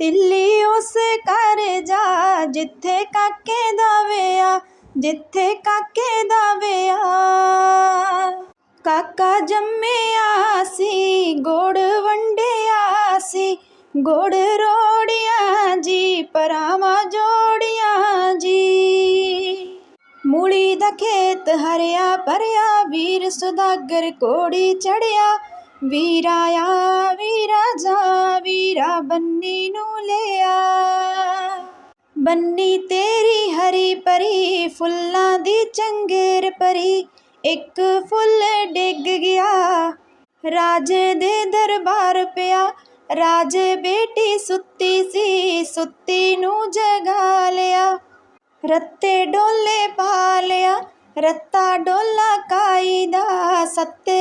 ਤਿੱਲੀ ਉਸ ਘਰ ਜਾ ਜਿੱਥੇ ਕਾਕੇ ਦਾ ਵਿਆਹ ਜਿੱਥੇ ਕਾਕੇ ਦਾ ਵਿਆਹ ਕਾਕਾ ਜੰਮਿਆ ਸੀ ਗੁੜ ਵੰਡਿਆ ਸੀ ਗੁੜ ਰੋੜੀਆਂ ਜੀ ਪਰਾਵਾਂ ਜੋੜੀਆਂ ਜੀ ਮੂਲੀ ਦਾ ਖੇਤ ਹਰਿਆ ਭਰਿਆ ਵੀਰ ਸੁਦਾਗਰ ਕੋੜੀ ਚੜਿਆ ਵੀਰਾ ਵੀਰਾ ਜਾ ਵੀਰਾ ਬੰਨੀ ਨੂੰ ਲਿਆ ਬੰਨੀ ਤੇਰੀ ਹਰੀ ਪਰੀ ਫੁੱਲਾਂ ਦੀ ਚੰਗੇਰ ਪਰੀ ਇੱਕ ਫੁੱਲ ਡਿੱਗ ਗਿਆ ਰਾਜੇ ਦੇ ਦਰਬਾਰ ਪਿਆ ਰਾਜੇ ਬੇਟੀ ਸੁੱਤੀ ਸੀ ਸੁੱਤੀ ਨੂੰ ਜਗਾ ਲਿਆ ਰੱਤੇ ਡੋਲੇ ਪਾ ਲਿਆ ਰੱਤਾ ਡੋਲਾ ਕਾਈ ਦਾ ਸੱਤੇ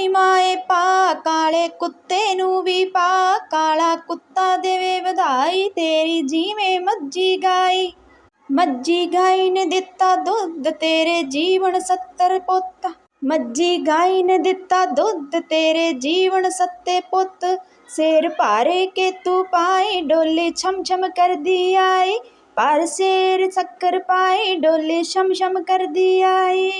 ਨਿਮਾਏ ਪਾ ਕਾਲੇ ਕੁੱਤੇ ਨੂੰ ਵੀ ਪਾ, ਕਾਲਾ ਕੁੱਤਾ ਦੇਵੇ ਵਧਾਈ, ਤੇਰੀ ਜੀਵੇਂ ਮੱਜੀ ਗਾਈ। ਮੱਜੀ ਗਾਈ ਨੇ ਦਿੱਤਾ ਦੁੱਧ, ਤੇਰੇ ਜੀਵਨ ਸੱਤਰ ਪੁੱਤ। ਮੱਜੀ ਗਾਈ ਨੇ ਦਿੱਤਾ ਦੁੱਧ, ਤੇਰੇ ਜੀਵਨ ਸੱਤੇ ਪੁੱਤ। ਸਿਰ ਭਾਰੇ ਕੇ ਤੂੰ ਪਾਈ ਡੋਲੀ ਛਮ ਛਮ ਕਰਦੀ ਆਈ। ਪਰ ਸਿਰ ਸ਼ੱਕਰ ਪਾਈ ਡੋਲੀ ਛਮ ਛਮ ਕਰਦੀ ਆਈ।